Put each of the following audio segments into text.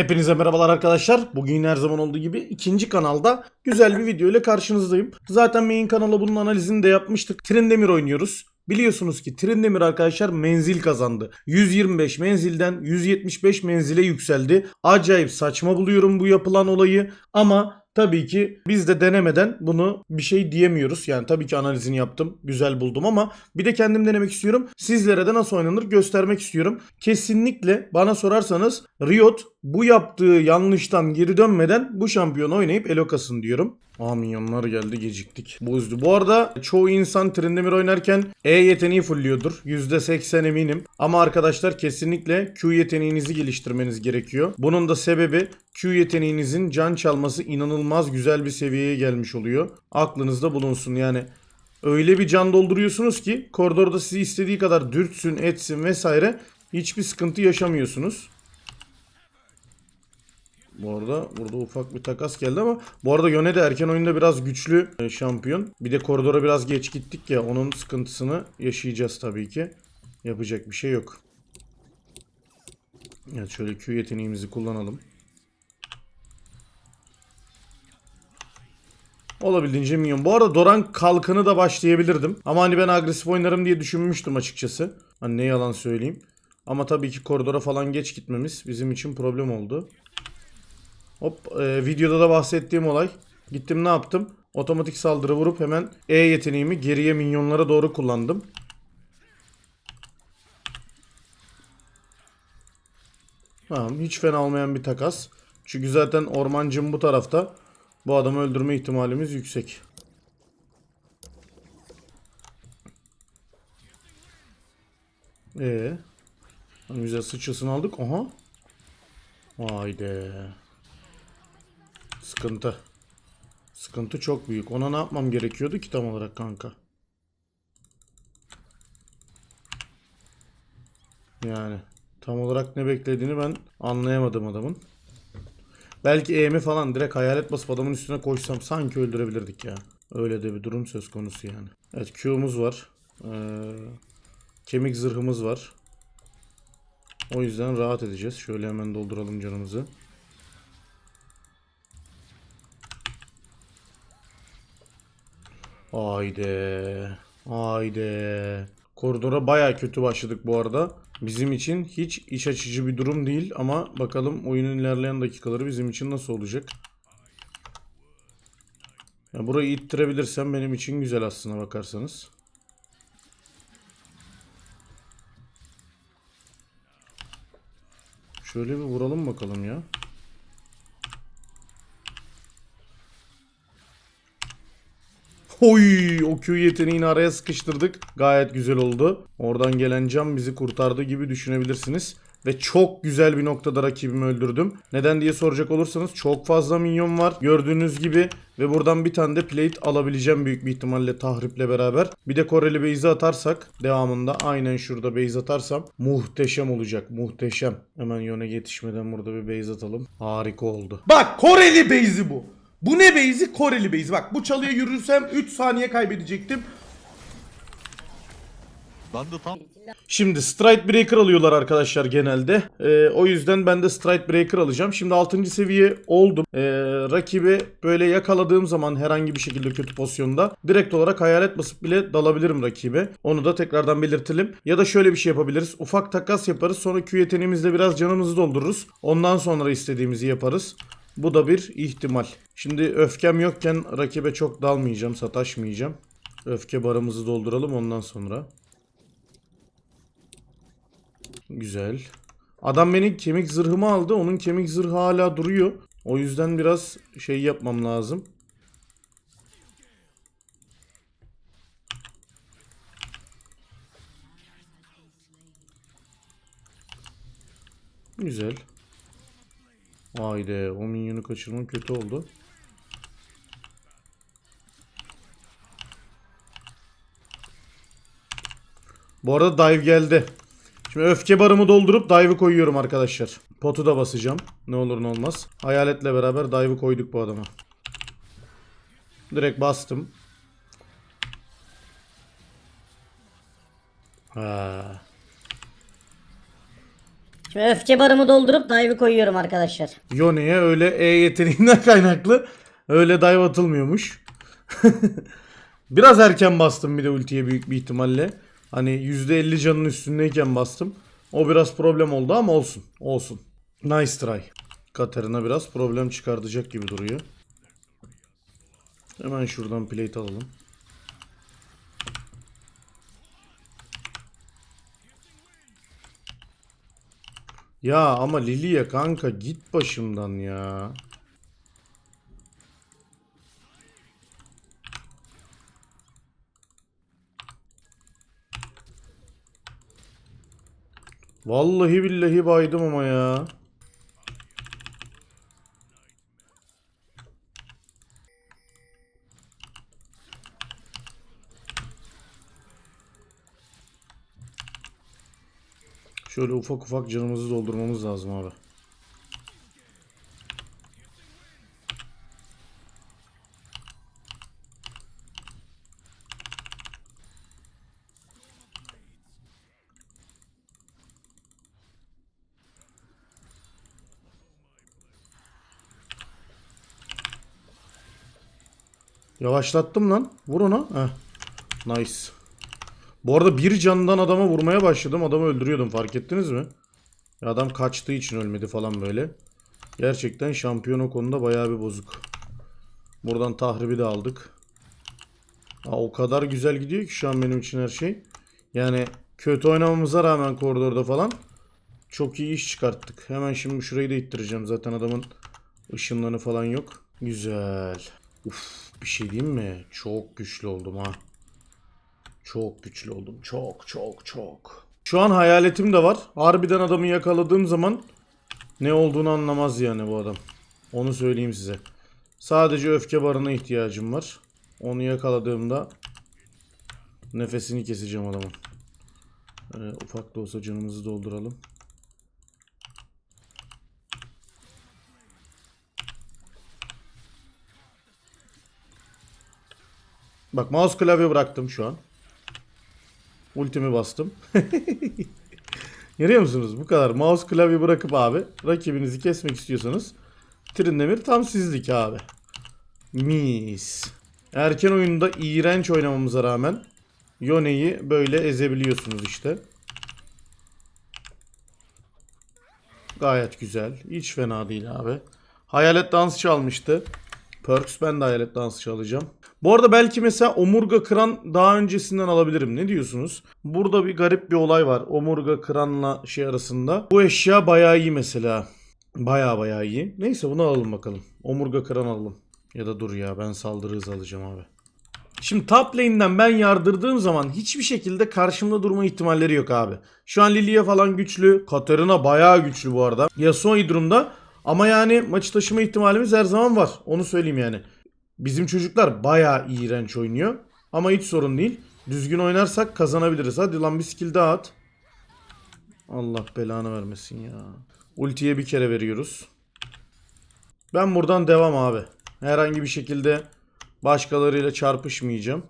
Hepinize merhabalar arkadaşlar. Bugün her zaman olduğu gibi ikinci kanalda güzel bir video ile karşınızdayım. Zaten main kanala bunun analizini de yapmıştık. Trindemir oynuyoruz. Biliyorsunuz ki Trindemir arkadaşlar menzil kazandı. 125 menzilden 175 menzile yükseldi. Acayip saçma buluyorum bu yapılan olayı ama Tabii ki biz de denemeden bunu bir şey diyemiyoruz. Yani tabii ki analizini yaptım. Güzel buldum ama bir de kendim denemek istiyorum. Sizlere de nasıl oynanır göstermek istiyorum. Kesinlikle bana sorarsanız Riot bu yaptığı yanlıştan geri dönmeden bu şampiyonu oynayıp elokasın diyorum. Aa minyonlar geldi geciktik. Bu üzdü. Bu arada çoğu insan Trindemir oynarken E yeteneği fullüyordur. %80 eminim. Ama arkadaşlar kesinlikle Q yeteneğinizi geliştirmeniz gerekiyor. Bunun da sebebi Q yeteneğinizin can çalması inanılmaz güzel bir seviyeye gelmiş oluyor. Aklınızda bulunsun yani. Öyle bir can dolduruyorsunuz ki koridorda sizi istediği kadar dürtsün, etsin vesaire hiçbir sıkıntı yaşamıyorsunuz. Bu arada burada ufak bir takas geldi ama bu arada Yone de erken oyunda biraz güçlü e, şampiyon. Bir de koridora biraz geç gittik ya onun sıkıntısını yaşayacağız tabii ki. Yapacak bir şey yok. Evet şöyle Q yeteneğimizi kullanalım. Olabildiğince minyon. Bu arada Doran kalkanı da başlayabilirdim. Ama hani ben agresif oynarım diye düşünmüştüm açıkçası. Hani ne yalan söyleyeyim. Ama tabii ki koridora falan geç gitmemiz bizim için problem oldu. Hop e, videoda da bahsettiğim olay. Gittim ne yaptım? Otomatik saldırı vurup hemen E yeteneğimi geriye minyonlara doğru kullandım. Tamam hiç fena olmayan bir takas. Çünkü zaten ormancım bu tarafta. Bu adamı öldürme ihtimalimiz yüksek. Ee, güzel sıçrasını aldık. Aha. Haydi. Sıkıntı. Sıkıntı çok büyük. Ona ne yapmam gerekiyordu ki tam olarak kanka? Yani tam olarak ne beklediğini ben anlayamadım adamın. Belki EM'i falan direkt hayalet basıp adamın üstüne koşsam sanki öldürebilirdik ya. Öyle de bir durum söz konusu yani. Evet Q'muz var. Ee, kemik zırhımız var. O yüzden rahat edeceğiz. Şöyle hemen dolduralım canımızı. Haydi. Haydi. Koridora baya kötü başladık bu arada. Bizim için hiç iç açıcı bir durum değil ama bakalım oyunun ilerleyen dakikaları bizim için nasıl olacak. Ya burayı ittirebilirsem benim için güzel aslına bakarsanız. Şöyle bir vuralım bakalım ya. Oy, o Q yeteneğini araya sıkıştırdık. Gayet güzel oldu. Oradan gelen cam bizi kurtardı gibi düşünebilirsiniz. Ve çok güzel bir noktada rakibimi öldürdüm. Neden diye soracak olursanız çok fazla minyon var. Gördüğünüz gibi ve buradan bir tane de plate alabileceğim büyük bir ihtimalle tahriple beraber. Bir de Koreli base'i atarsak devamında aynen şurada base atarsam muhteşem olacak. Muhteşem. Hemen yöne yetişmeden burada bir base atalım. Harika oldu. Bak Koreli base'i bu. Bu ne base'i? Koreli base'i. Bak bu çalıya yürürsem 3 saniye kaybedecektim. Ben de tam Şimdi Stride Breaker alıyorlar arkadaşlar genelde. Ee, o yüzden ben de Stride Breaker alacağım. Şimdi 6. seviye oldum. Ee, rakibi böyle yakaladığım zaman herhangi bir şekilde kötü pozisyonda direkt olarak hayalet basıp bile dalabilirim rakibe. Onu da tekrardan belirtelim. Ya da şöyle bir şey yapabiliriz. Ufak takas yaparız. Sonra Q yeteneğimizle biraz canımızı doldururuz. Ondan sonra istediğimizi yaparız. Bu da bir ihtimal. Şimdi öfkem yokken rakibe çok dalmayacağım, sataşmayacağım. Öfke barımızı dolduralım ondan sonra. Güzel. Adam benim kemik zırhımı aldı. Onun kemik zırhı hala duruyor. O yüzden biraz şey yapmam lazım. Güzel. Haydi o minyonu kaçırmam kötü oldu. Bu arada dive geldi. Şimdi öfke barımı doldurup dive'ı koyuyorum arkadaşlar. Potu da basacağım. Ne olur ne olmaz. Hayaletle beraber dive'ı koyduk bu adama. Direkt bastım. Ha. Şimdi öfke barımı doldurup dive'ı koyuyorum arkadaşlar. Yone'ye öyle E yeteneğinden kaynaklı öyle dive atılmıyormuş. Biraz erken bastım bir de ultiye büyük bir ihtimalle. Hani %50 canın üstündeyken bastım. O biraz problem oldu ama olsun. Olsun. Nice try. Katarina biraz problem çıkartacak gibi duruyor. Hemen şuradan plate alalım. Ya ama Lilia kanka git başımdan ya. Vallahi billahi baydım ama ya. Şöyle ufak ufak canımızı doldurmamız lazım abi. Yavaşlattım lan. Vur ona. Heh. Nice. Bu arada bir candan adama vurmaya başladım. Adamı öldürüyordum fark ettiniz mi? Adam kaçtığı için ölmedi falan böyle. Gerçekten şampiyon o konuda bayağı bir bozuk. Buradan tahribi de aldık. Aa, o kadar güzel gidiyor ki şu an benim için her şey. Yani kötü oynamamıza rağmen koridorda falan çok iyi iş çıkarttık. Hemen şimdi şurayı da ittireceğim. Zaten adamın ışınlarını falan yok. Güzel. Uf, bir şey diyeyim mi? Çok güçlü oldum ha. Çok güçlü oldum. Çok çok çok. Şu an hayaletim de var. Harbiden adamı yakaladığım zaman ne olduğunu anlamaz yani bu adam. Onu söyleyeyim size. Sadece öfke barına ihtiyacım var. Onu yakaladığımda nefesini keseceğim adamın. Ee, ufak da olsa canımızı dolduralım. Bak mouse klavye bıraktım şu an. Ultimi bastım. Görüyor musunuz? Bu kadar. Mouse klavye bırakıp abi rakibinizi kesmek istiyorsanız Trindemir tam sizlik abi. Mis. Erken oyunda iğrenç oynamamıza rağmen Yone'yi böyle ezebiliyorsunuz işte. Gayet güzel. Hiç fena değil abi. Hayalet dans çalmıştı. Perks ben de hayalet dansı çalacağım. Bu arada belki mesela omurga kıran daha öncesinden alabilirim. Ne diyorsunuz? Burada bir garip bir olay var. Omurga kıranla şey arasında. Bu eşya bayağı iyi mesela. Bayağı bayağı iyi. Neyse bunu alalım bakalım. Omurga kıran alalım. Ya da dur ya ben saldırı hızı alacağım abi. Şimdi top lane'den ben yardırdığım zaman hiçbir şekilde karşımda durma ihtimalleri yok abi. Şu an Lilia falan güçlü. Katarina bayağı güçlü bu arada. Yasuo iyi durumda. Ama yani maçı taşıma ihtimalimiz her zaman var. Onu söyleyeyim yani. Bizim çocuklar bayağı iğrenç oynuyor. Ama hiç sorun değil. Düzgün oynarsak kazanabiliriz. Hadi lan bir skill daha at. Allah belanı vermesin ya. Ultiye bir kere veriyoruz. Ben buradan devam abi. Herhangi bir şekilde başkalarıyla çarpışmayacağım.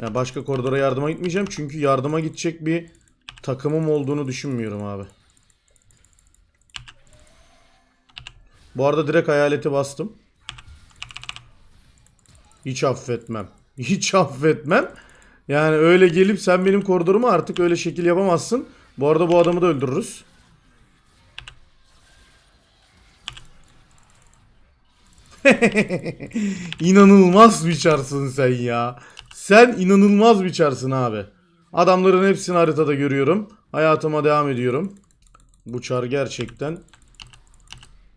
Ya başka koridora yardıma gitmeyeceğim. Çünkü yardıma gidecek bir takımım olduğunu düşünmüyorum abi. Bu arada direkt hayaleti bastım. Hiç affetmem. Hiç affetmem. Yani öyle gelip sen benim koridoruma artık öyle şekil yapamazsın. Bu arada bu adamı da öldürürüz. İnanılmaz bir çarsın sen ya. Sen inanılmaz bir çarsın abi. Adamların hepsini haritada görüyorum. Hayatıma devam ediyorum. Bu çar gerçekten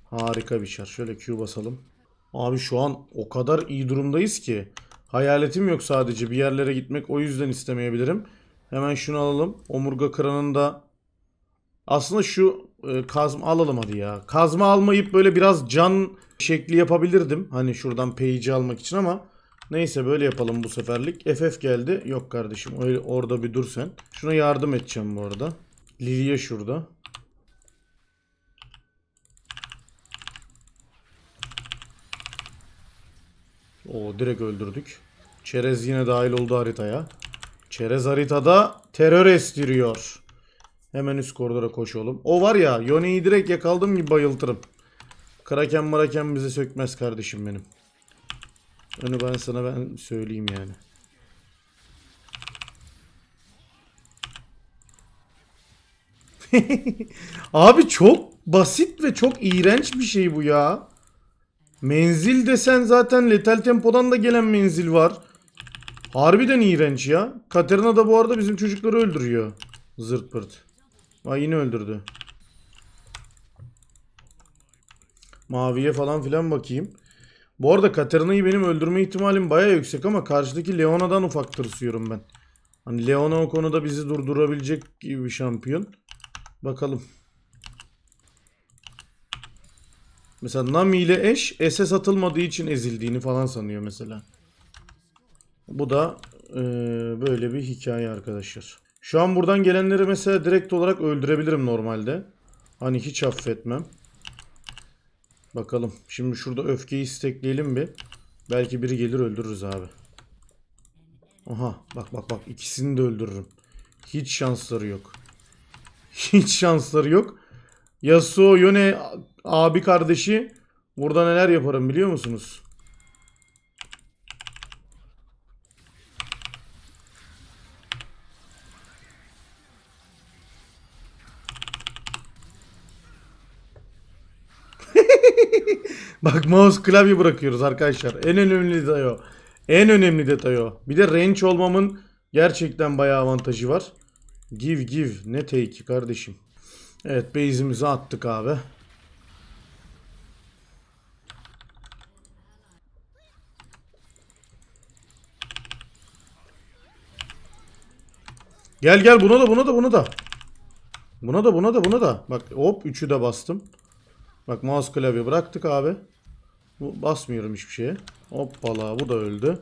harika bir çar. Şöyle Q basalım. Abi şu an o kadar iyi durumdayız ki. Hayaletim yok sadece bir yerlere gitmek o yüzden istemeyebilirim. Hemen şunu alalım. Omurga kıranında aslında şu e, kazma alalım hadi ya. Kazma almayıp böyle biraz can şekli yapabilirdim. Hani şuradan page'i almak için ama neyse böyle yapalım bu seferlik. FF geldi. Yok kardeşim öyle orada bir dur sen. Şuna yardım edeceğim bu arada. Lilia şurada. O direkt öldürdük. Çerez yine dahil oldu haritaya. Çerez haritada terör estiriyor. Hemen üst koridora koş oğlum. O var ya Yone'yi direkt yakaldığım gibi bayıltırım. Kraken maraken bizi sökmez kardeşim benim. Onu ben sana ben söyleyeyim yani. Abi çok basit ve çok iğrenç bir şey bu ya. Menzil desen zaten letal tempodan da gelen menzil var. Harbiden iğrenç ya. Katerina da bu arada bizim çocukları öldürüyor. Zırt pırt. Ay yine öldürdü. Maviye falan filan bakayım. Bu arada Katerina'yı benim öldürme ihtimalim baya yüksek ama karşıdaki Leona'dan ufak tırsıyorum ben. Hani Leona o konuda bizi durdurabilecek gibi bir şampiyon. Bakalım. Mesela Nami ile eş SS atılmadığı için ezildiğini falan sanıyor mesela. Bu da eee, böyle bir hikaye arkadaşlar. Şu an buradan gelenleri mesela direkt olarak öldürebilirim normalde. Hani hiç affetmem. Bakalım. Şimdi şurada öfkeyi istekleyelim bir. Belki biri gelir öldürürüz abi. Aha bak bak bak ikisini de öldürürüm. Hiç şansları yok. Hiç şansları yok. Yasuo Yone abi kardeşi burada neler yaparım biliyor musunuz? Bak mouse klavye bırakıyoruz arkadaşlar. En önemli detay o. En önemli detay o. Bir de range olmamın gerçekten bayağı avantajı var. Give give. Ne take'i kardeşim. Evet base'imizi attık abi. Gel gel buna da buna da buna da. Buna da buna da buna da. Bak hop 3'ü de bastım. Bak mouse klavye bıraktık abi. Bu, basmıyorum hiçbir şeye. Hoppala bu da öldü.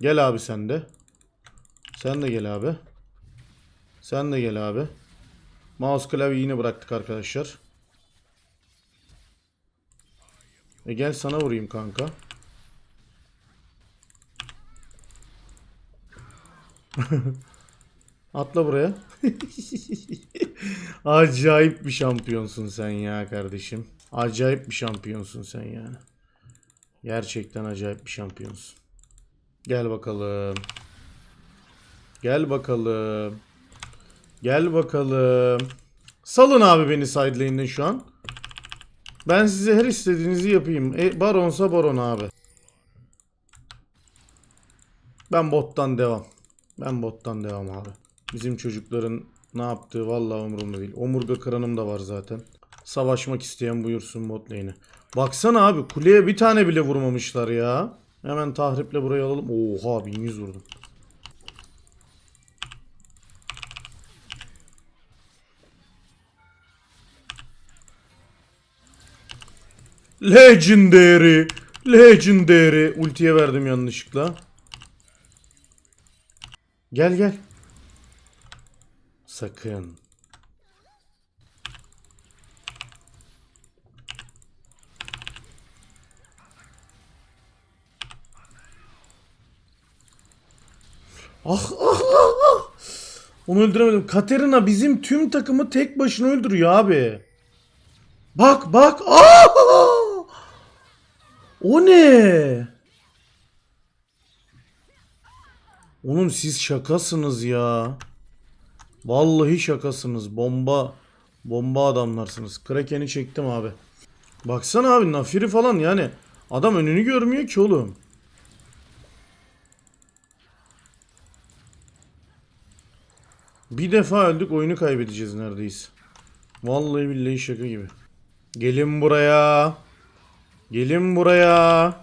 Gel abi sen de. Sen de gel abi. Sen de gel abi. Mouse klavye yine bıraktık arkadaşlar. E gel sana vurayım kanka. Atla buraya. Acayip bir şampiyonsun sen ya kardeşim. Acayip bir şampiyonsun sen yani. Gerçekten acayip bir şampiyonsun. Gel bakalım. Gel bakalım. Gel bakalım. Salın abi beni side lane'den şu an. Ben size her istediğinizi yapayım. E, baronsa baron abi. Ben bottan devam. Ben bottan devam abi. Bizim çocukların ne yaptığı vallahi umurumda değil. Omurga kıranım da var zaten. Savaşmak isteyen buyursun bot lane'e. Baksana abi kuleye bir tane bile vurmamışlar ya. Hemen tahriple burayı alalım. Oha 1100 vurdum. Legendary. Legendary. Ultiye verdim yanlışlıkla. Gel gel. Sakın. Ah ah ah ah. Onu öldüremedim. Katerina bizim tüm takımı tek başına öldürüyor abi. Bak bak. Aa! O ne? Oğlum siz şakasınız ya. Vallahi şakasınız. Bomba bomba adamlarsınız. Kraken'i çektim abi. Baksana abi Nafiri falan yani. Adam önünü görmüyor ki oğlum. Bir defa öldük oyunu kaybedeceğiz neredeyiz. Vallahi billahi şaka gibi. Gelin buraya. Gelin buraya.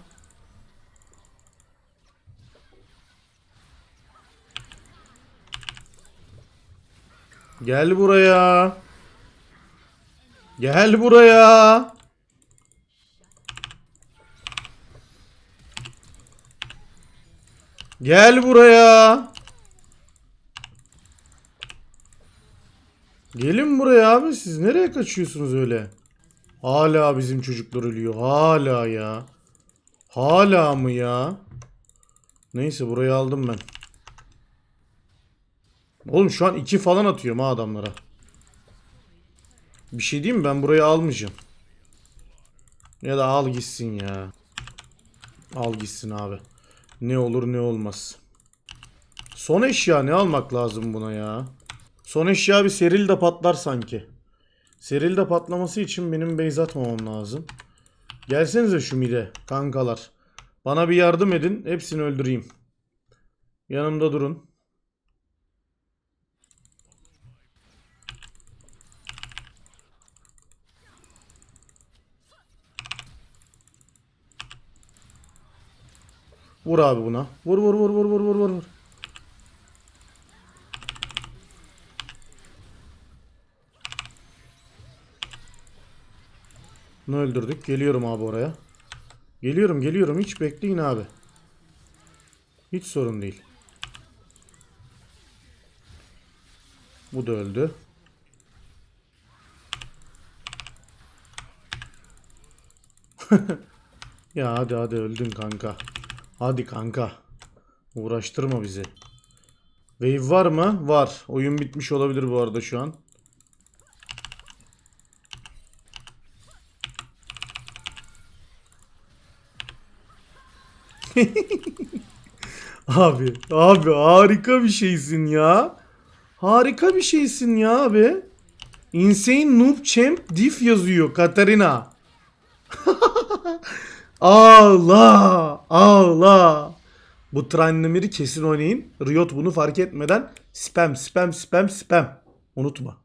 Gel buraya. Gel buraya. Gel buraya. Gelin buraya abi siz nereye kaçıyorsunuz öyle? Hala bizim çocuklar ölüyor. Hala ya. Hala mı ya? Neyse burayı aldım ben. Oğlum şu an iki falan atıyorum ha adamlara. Bir şey diyeyim mi? Ben burayı almayacağım. Ya da al gitsin ya. Al gitsin abi. Ne olur ne olmaz. Son eşya ne almak lazım buna ya? Son eşya bir seril de patlar sanki. Seril de patlaması için benim base atmamam lazım. Gelsenize şu mide kankalar. Bana bir yardım edin. Hepsini öldüreyim. Yanımda durun. Vur abi buna. Vur vur vur vur vur vur vur. vur. Bunu öldürdük. Geliyorum abi oraya. Geliyorum geliyorum. Hiç bekleyin abi. Hiç sorun değil. Bu da öldü. ya hadi hadi öldün kanka. Hadi kanka. Uğraştırma bizi. Wave var mı? Var. Oyun bitmiş olabilir bu arada şu an. Abi, abi harika bir şeysin ya. Harika bir şeysin ya abi. Insane Noob Champ Diff yazıyor Katarina. Allah! Allah! Bu Trandemir'i kesin oynayın. Riot bunu fark etmeden spam spam spam spam. Unutma.